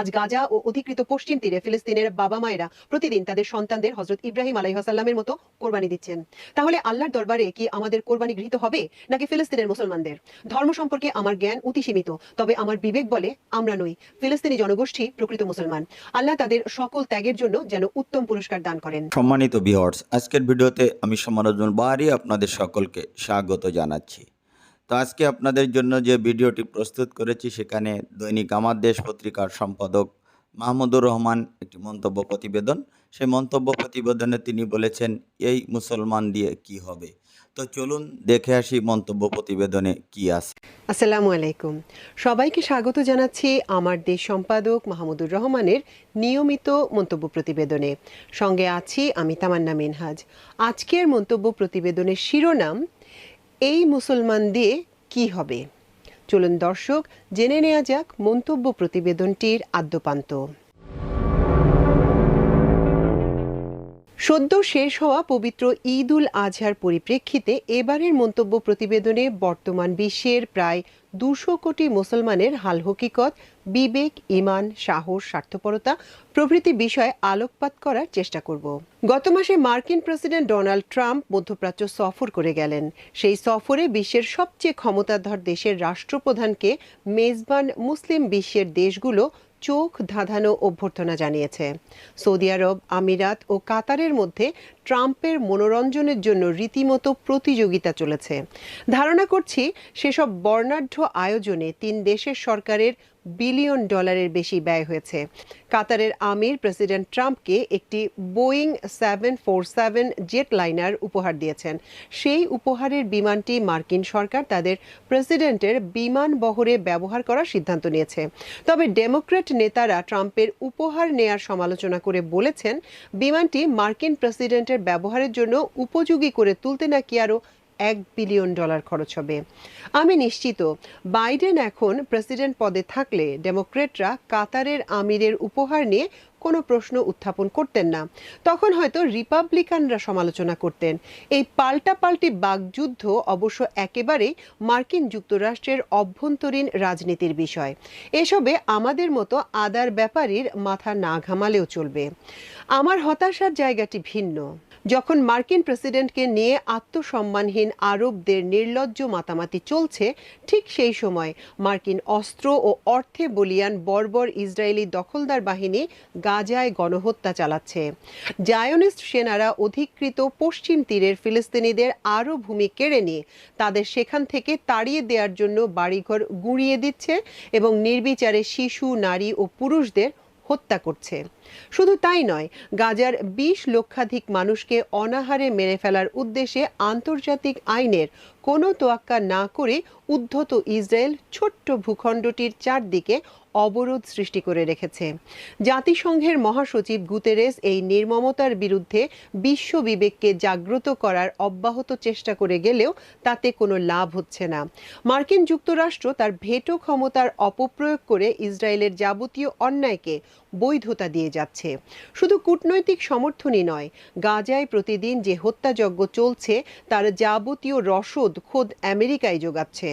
আজ গাজা ও অধিকৃত পশ্চিম তীরে ফিলিস্তিনের বাবা মায়েরা প্রতিদিন তাদের সন্তানদের হজরত ইব্রাহিম আলাইহাসাল্লামের মতো কোরবানি দিচ্ছেন। তাহলে আল্লাহর দরবারে কি আমাদের কোরবানি গৃহীত হবে, নাকি ফিলিস্তিনের মুসলমানদের? ধর্ম সম্পর্কে আমার জ্ঞান অতি সীমিত, তবে আমার বিবেক বলে আমরা নই। ফিলিস্তিনি জনগোষ্ঠী প্রকৃত মুসলমান। আল্লাহ তাদের সকল ত্যাগের জন্য যেন উত্তম পুরস্কার দান করেন। সম্মানিত ভিউয়ার্স আজকের ভিডিওতে আমি সমানোজন বাহারি আপনাদের সকলকে স্বাগত জানাচ্ছি। তো আজকে আপনাদের জন্য যে ভিডিওটি প্রস্তুত করেছি সেখানে দৈনিক আমার দেশ পত্রিকার সম্পাদক মাহমুদুর রহমান একটি মন্তব্য প্রতিবেদন। সেই মন্তব্য প্রতিবেদনে তিনি বলেছেন, এই মুসলমান দিয়ে কি হবে? তো চলুন দেখে আসি মন্তব্য প্রতিবেদনে কি আছে। আসসালামু আলাইকুম। সবাইকে স্বাগত জানাচ্ছি আমার দেশ সম্পাদক মাহমুদুর রহমানের নিয়মিত মন্তব্য প্রতিবেদনে। সঙ্গে আছি আমি তামান্না মিনহাজ। আজকের মন্তব্য প্রতিবেদনের শিরোনাম এই মুসলমান দিয়ে কি হবে? চলুন দর্শক, জেনে নেওয়া যাক মন্তব্য প্রতিবেদনটির আদ্যপান্ত। সদ্য শেষ হওয়া পবিত্র ঈদ উল আজহার পরিপ্রেক্ষিতে এবারের মন্তব্য প্রতিবেদনে বর্তমান বিশ্বের প্রায় দুশো কোটি মুসলমানের হাল হকিকত বিবেক, ইমান, সাহস, স্বার্থপরতা প্রভৃতি বিষয়ে আলোকপাত করার চেষ্টা করব। গত মাসে মার্কিন প্রেসিডেন্ট ডোনাল্ড ট্রাম্প মধ্যপ্রাচ্য সফর করে গেলেন। সেই সফরে বিশ্বের সবচেয়ে ক্ষমতাধর দেশের রাষ্ট্রপ্রধানকে মেজবান মুসলিম বিশ্বের দেশগুলো চোখ ধাঁধানো অভ্যর্থনা জানিয়েছে। সৌদি আরব, আমিরাত ও কাতারের মধ্যে ট্রাম্পের মনোরঞ্জনের জন্য রীতিমতো প্রতিযোগিতা চলেছে। ধারণা করছি, সেসব বর্ণাঢ্য আয়োজনে তিন দেশের সরকারের বিলিয়ন ডলারের বেশি ব্যয় হয়েছে। কাতারের আমির প্রেসিডেন্ট ট্রাম্পকে একটি Boeing seven four seven jetliner উপহার দিয়েছেন। সেই উপহারের বিমানটি মার্কিন সরকার তাদের প্রেসিডেন্টের বিমান বহরে ব্যবহার করার সিদ্ধান্ত নিয়েছে। তবে ডেমোক্র্যাট নেতারা ট্রাম্পের উপহার নেয়ার সমালোচনা করে বলেছেন, বিমানটি মার্কিন প্রেসিডেন্টের ব্যবহারের জন্য উপযোগী করে তুলতে নাকি আরও এক বিলিয়ন ডলার খরচ হবে। আমি নিশ্চিত, বাইডেন এখন প্রেসিডেন্ট পদে থাকলে ডেমোক্রেটরা কাতারের আমিরের উপহার নিয়ে কোনো প্রশ্ন উত্থাপন করতেন না। তখন হয়তো রিপাবলিকানরা সমালোচনা করতেন। এই পাল্টাপাল্টি বাগযুদ্ধ অবশ্য একেবারেই মার্কিন যুক্তরাষ্ট্রের অভ্যন্তরীণ রাজনীতির বিষয়। এসবে আমাদের মতো আদার ব্যাপারীর মাথা না ঘামালেও চলবে। আমার হতাশার জায়গাটি ভিন্ন। যখন মার্কিন প্রেসিডেন্টকে নিয়ে আত্মসম্মানহীন আরবদের নির্লজ্জ মাতামাতি চলছে, ঠিক সেই সময় মার্কিন অস্ত্র ও অর্থে বলিয়ান বর্বর ইসরায়েলি দখলদার বাহিনী গাজায় গণহত্যা চালাচ্ছে। জায়নিস্ট সেনারা অধিকৃত পশ্চিম তীরের ফিলিস্তিনিদের আরও ভূমি কেড়ে নিয়ে তাদের সেখান থেকে তাড়িয়ে দেওয়ার জন্য বাড়িঘর গুঁড়িয়ে দিচ্ছে এবং নির্বিচারে শিশু, নারী ও পুরুষদের হত্যা করছে। শুধু তাই নয়, গাজার বিশ লক্ষাধিক মানুষকে অনাহারে মেরে ফেলার উদ্দেশ্যে আন্তর্জাতিক আইনের কোনো তোয়াক্কা না করে উদ্ধত ইসরায়েল ছোট্ট ভূখণ্ডটির চারদিকে অবরোধ সৃষ্টি করে রেখেছে। জাতিসংঘের মহাসচিব গুতেরেস এই নির্মমতার বিরুদ্ধে বিশ্ব বিবেককে জাগ্রত করার অব্যাহত চেষ্টা করে গেলেও তাতে কোনো লাভ হচ্ছে না। মার্কিন যুক্তরাষ্ট্র তার ভেটো ক্ষমতার অপপ্রয়োগ করে ইসরায়েলের যাবতীয় অন্যায়কে বৈধতা দিয়ে যাচ্ছে। শুধু কূটনৈতিক সমর্থনই নয়, গাজায় প্রতিদিন যে হত্যাযজ্ঞ চলছে, তার যাবতীয় রসদ খোদ আমেরিকায় যোগাচ্ছে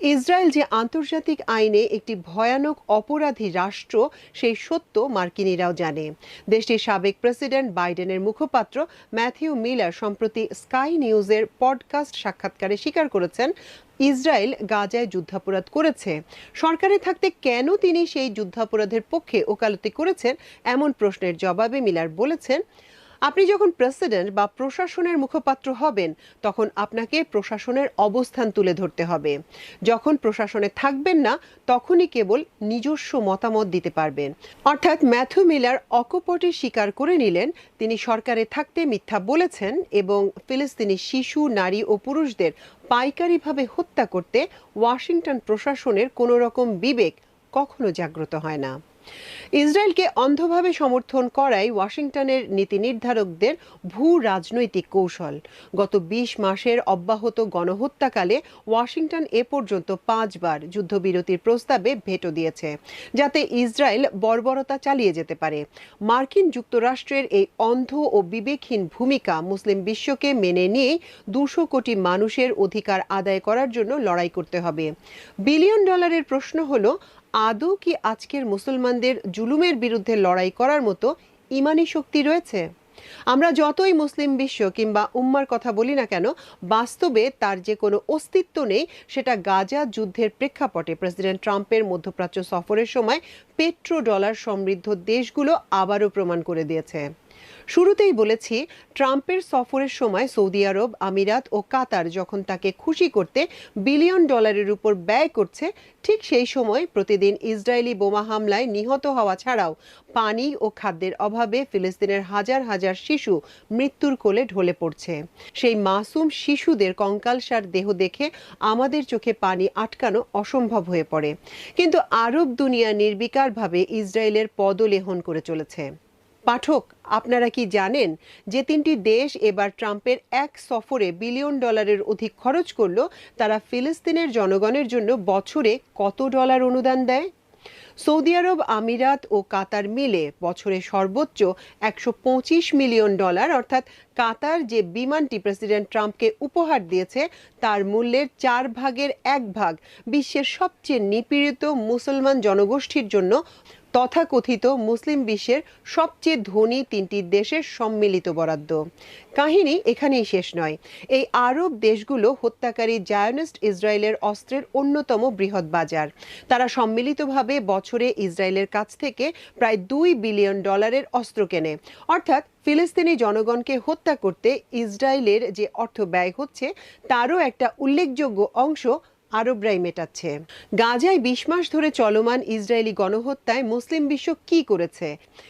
ইসরায়েল যে আন্তর্জাতিক আইনে একটি ভয়ানক অপরাধী রাষ্ট্র, সেই সত্য মার্কিনিরাও জানে। দেশটির সাবেক প্রেসিডেন্ট বাইডেনের মুখপাত্র ম্যাথিউ মিলার সম্প্রতি স্কাই নিউজের পডকাস্ট সাক্ষাৎকারে স্বীকার করেছেন, ইসরায়েল গাজায় যুদ্ধাপরাধ করেছে। সরকারে থাকতে কেন তিনি সেই যুদ্ধাপরাধের পক্ষে ওকালতি করেছেন, এমন প্রশ্নের জবাবে মিলার বলেছেন আপনি যখন প্রেসিডেন্ট বা প্রশাসনের মুখপাত্র হবেন, তখন আপনাকে প্রশাসনের অবস্থান তুলে ধরতে হবে। যখন প্রশাসনে থাকবেন না, তখনই কেবল নিজস্ব মতামত দিতে পারবেন। অর্থাৎ ম্যাথু মিলার অকপটে স্বীকার করে নিলেন, তিনি সরকারে থাকতে মিথ্যা বলেছেন এবং ফিলিস্তিনি শিশু, নারী ও পুরুষদের পাইকারিভাবে হত্যা করতে ওয়াশিংটন প্রশাসনের কোনো রকম বিবেক কখনো জাগ্রত হয় না। ইসরায়েলকে অন্ধভাবে সমর্থন করাই ওয়াশিংটনের নীতি নির্ধারকদের ভূ রাজনৈতিক কৌশল। গত বিশ মাসের অব্যাহত গণহত্যাকালে ওয়াশিংটন এ পর্যন্ত পাঁচবার যুদ্ধবিরতির প্রস্তাবে ভেটো দিয়েছে, যাতে ইসরায়েল বর্বরতা চালিয়ে যেতে পারে। মার্কিন যুক্তরাষ্ট্রের এই অন্ধ ও বিবেকহীন ভূমিকা মুসলিম বিশ্বকে মেনে নিয়ে দুশো কোটি মানুষের অধিকার আদায় করার জন্য লড়াই করতে হবে। বিলিয়ন ডলারের প্রশ্ন হলো আদৌ কি আজকের মুসলমানদের জুলুমের বিরুদ্ধে লড়াই করার মতো ইমানি শক্তি রয়েছে? আমরা যতই মুসলিম বিশ্ব কিংবা উম্মার কথা বলি না কেন, বাস্তবে তার যে কোনো অস্তিত্ব নেই, সেটা গাজা যুদ্ধের প্রেক্ষাপটে। প্রেসিডেন্ট ট্রাম্পের মধ্যপ্রাচ্য সফরের সময় পেট্রো ডলার সমৃদ্ধ দেশগুলো আবারও প্রমাণ করে দিয়েছে। শুরুতেই বলেছি, ট্রাম্পের সফরের সময় সৌদি আরব, আমিরাত ও কাতার যখন তাকে খুশি করতে বিলিয়ন ডলারের উপর ব্যয় করছে, ঠিক সেই সময় প্রতিদিন ইসরায়েলি বোমা হামলায় নিহত হওয়া ছাড়াও পানি ও খাদ্যের অভাবে ফিলিস্তিনের হাজার হাজার শিশু মৃত্যুর কোলে ঢলে পড়ছে। সেই মাসুম শিশুদের কঙ্কালসার দেহ দেখে আমাদের চোখে পানি আটকানো অসম্ভব হয়ে পড়ে। কিন্তু আরব দুনিয়া নির্বিকারভাবে ইসরায়েলের পদলেহন করে চলেছে। পাঠক, আপনারা কি জানেন যে তিনটি দেশ এবার ট্রাম্পের এক সফরে বিলিয়ন ডলারের অধিক খরচ করল, তারা ফিলিস্তিনের জনগণের জন্য বছরে কত ডলার অনুদান দেয়? সৌদি আরব, আমিরাত ও কাতার মিলে বছরে সর্বোচ্চ একশো পঁচিশ মিলিয়ন ডলার, অর্থাৎ কাতার যে বিমানটি প্রেসিডেন্ট ট্রাম্পকে উপহার দিয়েছে, তার মূল্যের চার ভাগের এক ভাগ বিশ্বের সবচেয়ে নিপীড়িত মুসলমান জনগোষ্ঠীর জন্য তথাকথিত মুসলিম বিশ্বের সবচেয়ে ধনী তিনটি দেশের সম্মিলিত বরাদ্দ। কাহিনী এখানেই শেষ নয়। এই আরব দেশগুলো হত্যাকারী জায়নিস্ট ইসরায়েলের অস্ত্রের অন্যতম বৃহৎ বাজার। তারা সম্মিলিতভাবে বছরে ইসরায়েলের কাছ থেকে প্রায় দুই বিলিয়ন ডলারের অস্ত্র কেনে। অর্থাৎ ফিলিস্তিনি জনগণকে হত্যা করতে ইসরায়েলের যে অর্থ ব্যয় হচ্ছে, তারও একটা উল্লেখযোগ্য অংশ আরবরাই মেটাচ্ছে। গাজায় বিশ মাস ধরে চলমান ইসরায়েলি গণহত্যায় মুসলিম বিশ্ব কি করেছে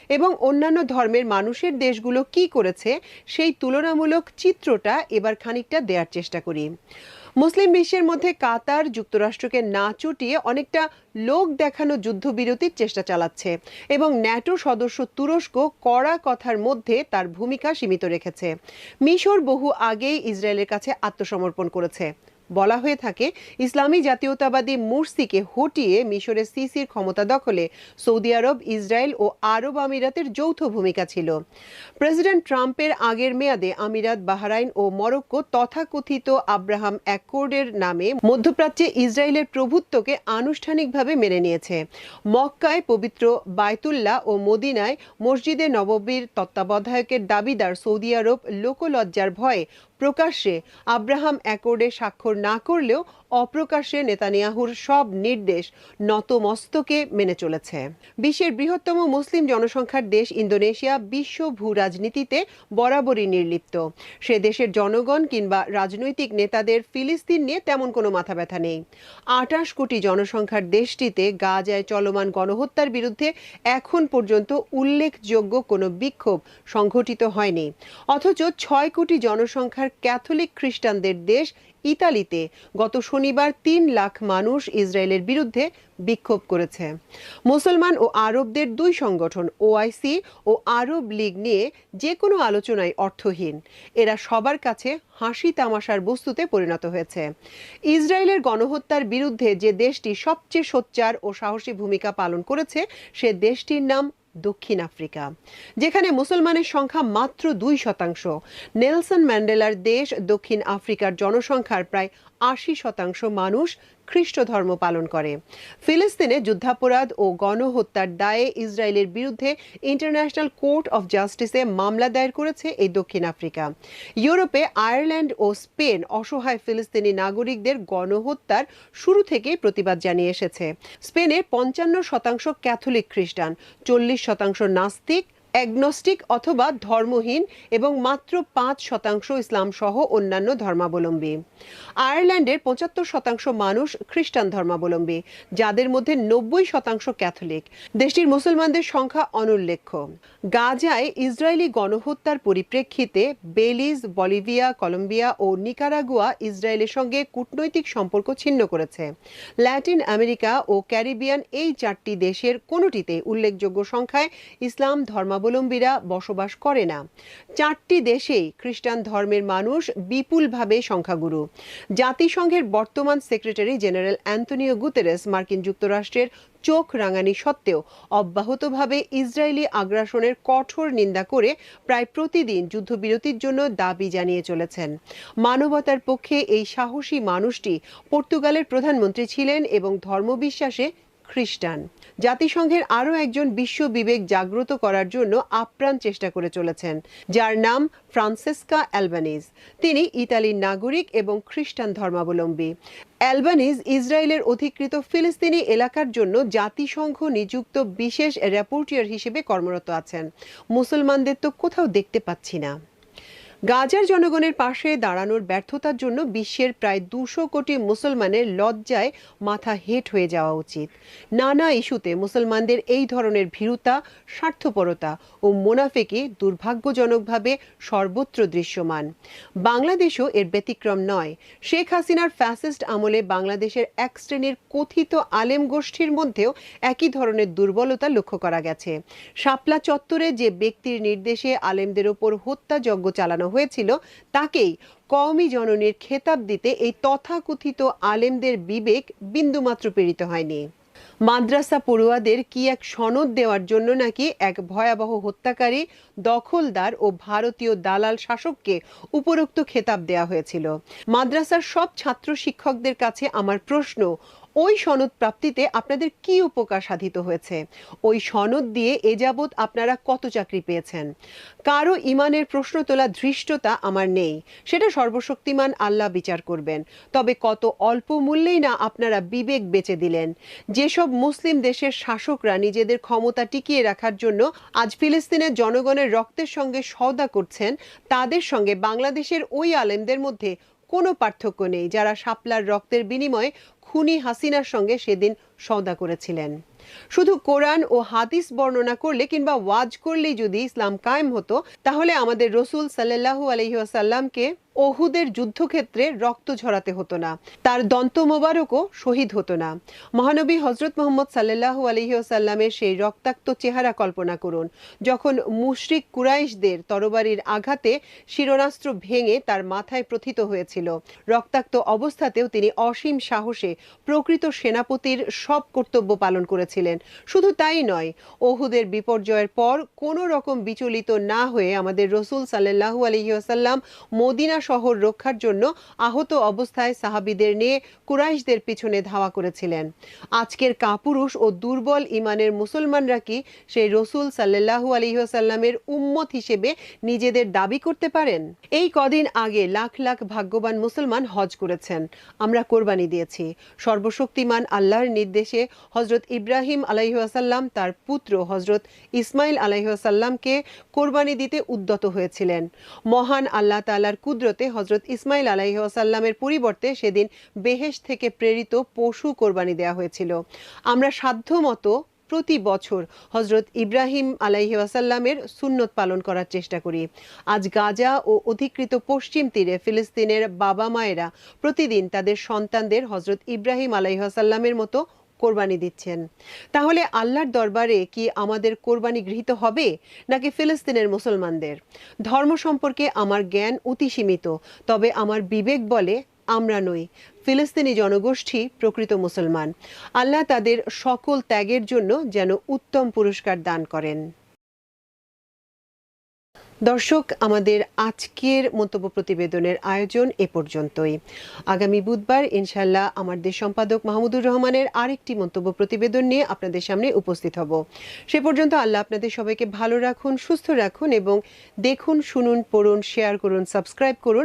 এবং অন্যান্য ধর্মের মানুষের দেশগুলো কি করেছে সেই তুলনামূলক চিত্রটা এবার খানিকটা দেওয়ার চেষ্টা করি। মুসলিম বিশ্বের মধ্যে কাতার যুক্তরাষ্ট্রকে না চটিয়ে অনেকটা লোক দেখানো যুদ্ধবিরতির চেষ্টা চালাচ্ছে এবং ন্যাটো সদস্য তুরস্ক কড়া কথার মধ্যে তার ভূমিকা সীমিত রেখেছে। মিশর বহু আগেই ইসরায়েলের কাছে আত্মসমর্পণ করেছে। বলা হয়ে থাকে, ইসলামী জাতীয়তাবাদী মুরসিকে হটিয়ে মিশরের সিসির ক্ষমতা দখলে সৌদি আরব, ইসরায়েল ও আরব আমিরাতের যৌথ ভূমিকা ছিল। প্রেসিডেন্ট ট্রাম্পের আগের মেয়াদে আমিরাত, বাহরাইন ও মরক্কো তথাকথিত আব্রাহাম অ্যাকর্ডের নামে মধ্যপ্রাচ্যে ইসরায়েলের প্রভুত্বকে আনুষ্ঠানিকভাবে মেনে নিয়েছে। মক্কায় পবিত্র বায়তুল্লাহ ও মদিনায় মসজিদে নববীর তত্ত্বাবধায়কের দাবিদার সৌদি আরব লোকলজ্জার ভয়ে প্রকাশ্যে আব্রাহাম অ্যাকর্ডে স্বাক্ষর না করলেও অপ্রকাশ্যে নেতানিয়াহুর সব নির্দেশ নতমস্তকে মেনে চলেছে। বিশ্বের বৃহত্তম মুসলিম জনসংখ্যার দেশ ইন্দোনেশিয়া বিশ্ব ভূ রাজনীতিতে বরাবরই নির্লিপ্ত। সে দেশের জনগণ কিংবা রাজনৈতিক নেতাদের ফিলিস্তিন নিয়ে তেমন কোনো মাথা ব্যথা নেই। আটাশ কোটি জনসংখ্যার দেশটিতে গাজায় চলমান গণহত্যার বিরুদ্ধে এখন পর্যন্ত উল্লেখযোগ্য কোনো বিক্ষোভ সংঘটিত হয়নি। অথচ ছয় কোটি জনসংখ্যার ক্যাথলিক খ্রিস্টানদের দেশ ইতালিতে গত শনিবার তিন লাখ মানুষ ইসরায়েলের বিরুদ্ধে বিক্ষোভ করেছে। মুসলমান ও আরবদের দুই সংগঠন ওআইসি ও আরব লীগ নিয়ে যে কোনো আলোচনায় অর্থহীন। এরা সবার কাছে হাসি তামাশার বস্তুতে পরিণত হয়েছে। ইসরায়েলের গণহত্যার বিরুদ্ধে যে দেশটি সবচেয়ে সোচ্চার ও সাহসী ভূমিকা পালন করেছে, সে দেশটির নাম দক্ষিণ আফ্রিকা, যেখানে মুসলমানের সংখ্যা মাত্র দুই শতাংশ। নেলসন ম্যান্ডেলার দেশ দক্ষিণ আফ্রিকার জনসংখ্যার প্রায় আশি শতাংশ মানুষ খ্রিস্ট ধর্ম পালন করে। ফিলিস্তিনে যুদ্ধাপরাধ ও গণহত্যার দায়ে ইসরায়েলের বিরুদ্ধে ইন্টারন্যাশনাল কোর্ট অফ জাস্টিসে মামলা দায়ের করেছে এই দক্ষিণ আফ্রিকা। ইউরোপে আয়ারল্যান্ড ও স্পেন অসহায় ফিলিস্তিনি নাগরিকদের গণহত্যার শুরু থেকেই প্রতিবাদ জানিয়ে এসেছে। স্পেনে পঞ্চান্ন শতাংশ ক্যাথলিক খ্রিস্টান, চল্লিশ শতাংশ নাস্তিক অ্যাগনস্টিক অথবা ধর্মহীন এবং মাত্র পাঁচ শতাংশ ইসলাম সহ অন্যান্য ধর্মাবলম্বী। আয়ারল্যান্ডের পঁচাত্তর শতাংশ মানুষ খ্রিস্টান ধর্মাবলম্বী, যাদের মধ্যে নব্বই শতাংশ ক্যাথলিক। দেশটির মুসলমানদের সংখ্যা অনুল্লেখ্য। গাজায় ইসরায়েলি গণহত্যার পরিপ্রেক্ষিতে বেলিজ, বলিভিয়া, কলম্বিয়া ও নিকারাগুয়া ইসরায়েলের সঙ্গে কূটনৈতিক সম্পর্ক ছিন্ন করেছে। ল্যাটিন আমেরিকা ও ক্যারিবিয়ান এই চারটি দেশের কোনোটিতে উল্লেখযোগ্য সংখ্যায় ইসলাম ধর্মাবলম্বীরা বসবাস করে না। চারটি দেশেই খ্রিস্টান ধর্মের মানুষ বিপুলভাবে সংখ্যাগুরু। জাতিসংঘের বর্তমান সেক্রেটারি জেনারেল অ্যান্টনিও গুতেরেস মার্কিন যুক্তরাষ্ট্রের চোখ রাঙানি সত্ত্বেও অব্যাহতভাবে ইসরায়েলি আগ্রাসনের কঠোর নিন্দা করে প্রায় প্রতিদিন যুদ্ধবিরতির জন্য দাবি জানিয়ে চলেছেন। মানবতার পক্ষে এই সাহসী মানুষটি পর্তুগালের প্রধানমন্ত্রী ছিলেন এবং ধর্মবিশ্বাসে খ্রিস্টান। জাতিসংঘের আরও একজন বিশ্ব বিবেক জাগ্রত করার জন্য আপ্রাণ চেষ্টা করে চলেছেন, যার নাম ফ্রান্সেস্কা অ্যালবানিজ। তিনি ইতালির নাগরিক এবং খ্রিস্টান ধর্মাবলম্বী। অ্যালবানিজ ইসরায়েলের অধিকৃত ফিলিস্তিনি এলাকার জন্য জাতিসংঘ নিযুক্ত বিশেষ র্যাপোর্টিয়ার হিসেবে কর্মরত আছেন। মুসলমানদের তো কোথাও দেখতে পাচ্ছি না। গাজার জনগণের পাশে দাঁড়ানোর ব্যর্থতার জন্য বিশ্বের প্রায় দুশো কোটি মুসলমানের লজ্জায় মাথা হেট হয়ে যাওয়া উচিত। নানা ইস্যুতে মুসলমানদের এই ধরনের ভীরুতা, স্বার্থপরতা ও মোনাফেকি দুর্ভাগ্যজনকভাবে সর্বত্র দৃশ্যমান। বাংলাদেশও এর ব্যতিক্রম নয়। শেখ হাসিনার ফ্যাসিস্ট আমলে বাংলাদেশের এক শ্রেণির কথিত আলেম গোষ্ঠীর মধ্যেও একই ধরনের দুর্বলতা লক্ষ্য করা গেছে। শাপলা চত্বরে যে ব্যক্তির নির্দেশে আলেমদের ওপর হত্যাযজ্ঞ চালানো হয়েছিল, তাকেই কওমি জননীর খেতাব দিতে এই তথাকথিত আলেমদের বিবেক বিন্দুমাত্র পীড়িত হয়নি। মাদ্রাসা পড়ুয়াদের কি এক সনদ দেওয়ার জন্য নাকি এক ভয়াবহ হত্যাকারী, দখলদার ও ভারতীয় দালাল শাসককে উপরোক্ত খেতাব দেওয়া হয়েছিল? মাদ্রাসার সব ছাত্র শিক্ষকদের কাছে আমার প্রশ্ন ওই সনদ প্রাপ্তিতে আপনাদের কি উপকার সাধিত হয়েছে? ওই সনদ দিয়ে এ যাবৎ আপনারা কত চাকরি পেয়েছেন? কারও ইমানের প্রশ্ন তোলা ধৃষ্টতা আমার নেই। সেটা সর্বশক্তিমান আল্লাহ বিচার করবেন। তবে কত অল্প মূল্যেই না আপনারা বিবেক বেচে দিলেন। যেসব মুসলিম দেশের শাসকরা নিজেদের ক্ষমতা টিকিয়ে রাখার জন্য আজ ফিলিস্তিনের জনগণের রক্তের সঙ্গে সওদা করছেন, তাদের সঙ্গে বাংলাদেশের ওই আলেমদের মধ্যে কোনো পার্থক্য নেই, যারা শাপলার রক্তের বিনিময়ে খুনি হাসিনার সঙ্গে সেদিন সওদা করেছিলেন। শুধু কোরআন ও হাদিস বর্ণনা করলে কিংবা ওয়াজ করলেই যদি ইসলাম কায়েম হতো, তাহলে আমাদের রসুল সাল্লাল্লাহু আলহি আসাল্লামকে ওহুদের যুদ্ধক্ষেত্রে রক্ত ঝরাতে হতো না। তার দন্ত মোবারকও শহীদ হতো না। মহানবী হজরত মোহাম্মদ সাল্লাল্লাহু আলহি আসাল্লামের সেই রক্তাক্ত চেহারা কল্পনা করুন, যখন মুশরিক কুরাইশদের তরবারির আঘাতে শিরনাস্ত্র ভেঙে তার মাথায় প্রথিত হয়েছিল। রক্তাক্ত অবস্থাতেও তিনি অসীম সাহসে প্রকৃত সেনাপতির সব কর্তব্য পালন করেছিলেন। শুধু তাই নয়, ওহুদের বিপর্যয়ের পর কোনো রকম বিচলিত না হয়ে আমাদের রসুল সাল্লাহু আলহিহাসাল্লাম মদিনা শহর রক্ষার জন্য আহত অবস্থায় সাহাবিদের নিয়ে কুরাইশদের পিছনে ধাওয়া করেছিলেন। আজকের কাপুরুষ ও দুর্বল ইমানের মুসলমানরা কি সেই রসুল সাল্লাহু আলহিহাসাল্লামের উম্মত হিসেবে নিজেদের দাবি করতে পারেন? এই কদিন আগে লাখ লাখ ভাগ্যবান মুসলমান হজ করেছেন। আমরা কোরবানি দিয়েছি। সর্বশক্তিমান আল্লাহর নির্দেশে হজরত ইব্রাহিম আলাইহাসাল্লাম তার পুত্র হজরত ইসমাইল আলাইহাসাল্লামকে কোরবানি দিতে উদ্যত হয়েছিলেন। মহান আল্লাহ তালার কুদরতে হজরত ইসমাইল আলাইহাসাল্লামের পরিবর্তে সেদিন বেহেশ থেকে প্রেরিত পশু কোরবানি দেওয়া হয়েছিল। আমরা সাধ্যমতো প্রতি বছর হজরত ইব্রাহিম আলাইহি ওয়াসাল্লামের সুন্নত পালন করার চেষ্টা করি। আজ গাজা ও অধিকৃত পশ্চিম তীরে ফিলিস্তিনের বাবা মায়েরা প্রতিদিন তাদের সন্তানদের হজরত ইব্রাহিম আলাইহি ওয়াসাল্লামের মতো কোরবানি দিচ্ছেন। তাহলে আল্লাহর দরবারে কি আমাদের কোরবানি গৃহীত হবে, নাকি ফিলিস্তিনের মুসলমানদের? ধর্ম সম্পর্কে আমার জ্ঞান অতি সীমিত, তবে আমার বিবেক বলে আমরা নই। ফিলিস্তিনি জনগোষ্ঠী প্রকৃত মুসলমান। আল্লাহ তাদের সকল ত্যাগের জন্য যেন উত্তম পুরস্কার দান করেন। দর্শক, আমাদের আজকের মন্তব্য প্রতিবেদনের আয়োজন এ পর্যন্তই। আগামী বুধবার ইনশাল্লাহ আমাদের সম্পাদক মাহমুদুর রহমানের আরেকটি মন্তব্য প্রতিবেদন নিয়ে আপনাদের সামনে উপস্থিত হব। সে পর্যন্ত আল্লাহ আপনাদের সবাইকে ভালো রাখুন, সুস্থ রাখুন এবং দেখুন, শুনুন, পড়ুন, শেয়ার করুন, সাবস্ক্রাইব করুন।